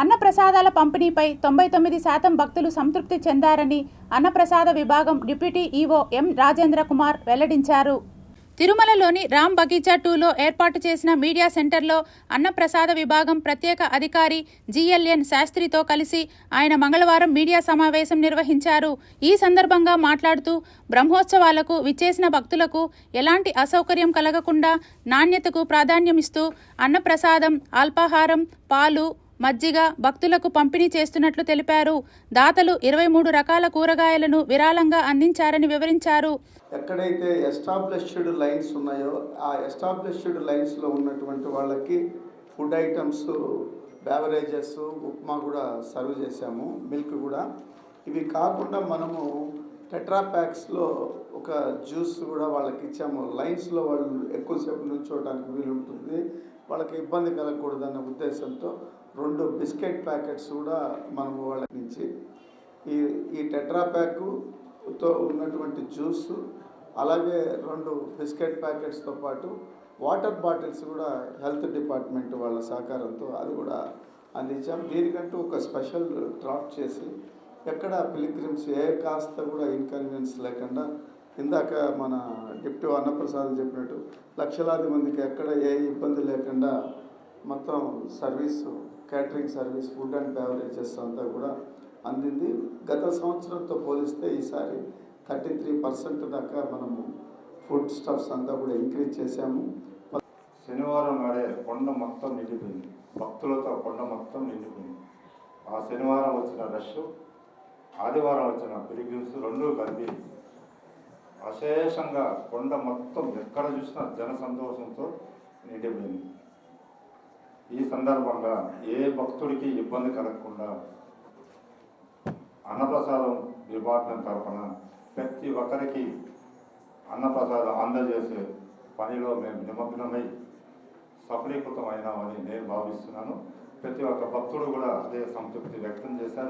అన్నప్రసాదాల పంపిణీపై తొంభై తొమ్మిది శాతం భక్తులు సంతృప్తి చెందారని అన్నప్రసాద విభాగం deputy EO M Rajendra Kumar వెల్లడించారు. తిరుమలలోని రామ్ బగీచా టూలో ఏర్పాటు చేసిన మీడియా సెంటర్లో అన్నప్రసాద విభాగం ప్రత్యేక అధికారి జిఎల్ఎన్ శాస్త్రితో కలిసి ఆయన మంగళవారం మీడియా సమావేశం నిర్వహించారు. ఈ సందర్భంగా మాట్లాడుతూ బ్రహ్మోత్సవాలకు విచ్చేసిన భక్తులకు ఎలాంటి అసౌకర్యం కలగకుండా నాణ్యతకు ప్రాధాన్యమిస్తూ అన్నప్రసాదం అల్పాహారం పాలు మజ్జిగ భక్తులకు పంపిణీ చేస్తున్నట్లు తెలిపారు. దాతలు ఇరవై మూడు రకాల కూరగాయలను విరాళంగా అందించారని వివరించారు. ఎక్కడైతే ఎస్టాబ్లిష్డ్ లైన్స్ ఉన్నాయో ఆ ఎస్టాబ్లిష్డ్ లైన్స్లో ఉన్నటువంటి వాళ్ళకి ఫుడ్ ఐటమ్స్ బ్యావరేజెస్ ఉప్మా కూడా సర్వ్ చేశాము మిల్క్ కూడా. ఇవి కాకుండా మనము టెట్రా ప్యాక్స్లో ఒక జ్యూస్ కూడా వాళ్ళకి ఇచ్చాము లైన్స్లో వాళ్ళు ఎక్కువసేపు నుంచోవడానికి వీలు ఉంటుంది వాళ్ళకి ఇబ్బంది కలగకూడదన్న ఉద్దేశంతో రెండు బిస్కెట్ ప్యాకెట్స్ కూడా మనము వాళ్ళకి నుంచి ఈ ఈ టెట్రా ప్యాకుతో ఉన్నటువంటి జ్యూస్ అలాగే రెండు బిస్కెట్ ప్యాకెట్స్తో పాటు వాటర్ బాటిల్స్ కూడా హెల్త్ డిపార్ట్మెంట్ వాళ్ళ సహకారంతో అది కూడా అందించాం. దీనికంటూ ఒక స్పెషల్ డ్రాఫ్ట్ చేసి ఎక్కడ పిలిగ్రిమ్స్ ఏ కాస్త కూడా ఇన్కన్వీనియన్స్ లేకుండా ఇందాక మన డిప్టీ అన్నప్రసాద్ చెప్పినట్టు లక్షలాది మందికి ఎక్కడ ఏ ఇబ్బంది లేకుండా మొత్తం service catering service food and beverages అంతా కూడా అందింది. గత సంవత్సరంతో పోలిస్తే ఈసారి థర్టీ త్రీ పర్సెంట్ దాకా మనము ఫుడ్ స్టఫ్స్ అంతా కూడా ఇంక్రీజ్ చేశాము. శనివారం నాడే కొండ మొత్తం నిండిపోయింది. భక్తులతో కొండ మొత్తం నిండిపోయింది. ఆ శనివారం వచ్చిన రష్ ఆదివారం వచ్చిన పిలిగ్రిమ్స్ రెండూ కలిపి అశేషంగా కొండ మొత్తం ఎక్కడ చూసినా జన సంతోషంతో నిండిపోయింది. ఈ సందర్భంగా ఏ భక్తుడికి ఇబ్బంది కలగకుండా అన్నప్రసాదం డిపార్ట్మెంట్ తరఫున ప్రతి ఒక్కరికి అన్నప్రసాదం అందజేసే పనిలో మేము నిమగ్నమై సఫలీకృతం అయినామని నేను భావిస్తున్నాను. ప్రతి ఒక్క భక్తుడు కూడా అదే సంతృప్తి వ్యక్తం చేశారు.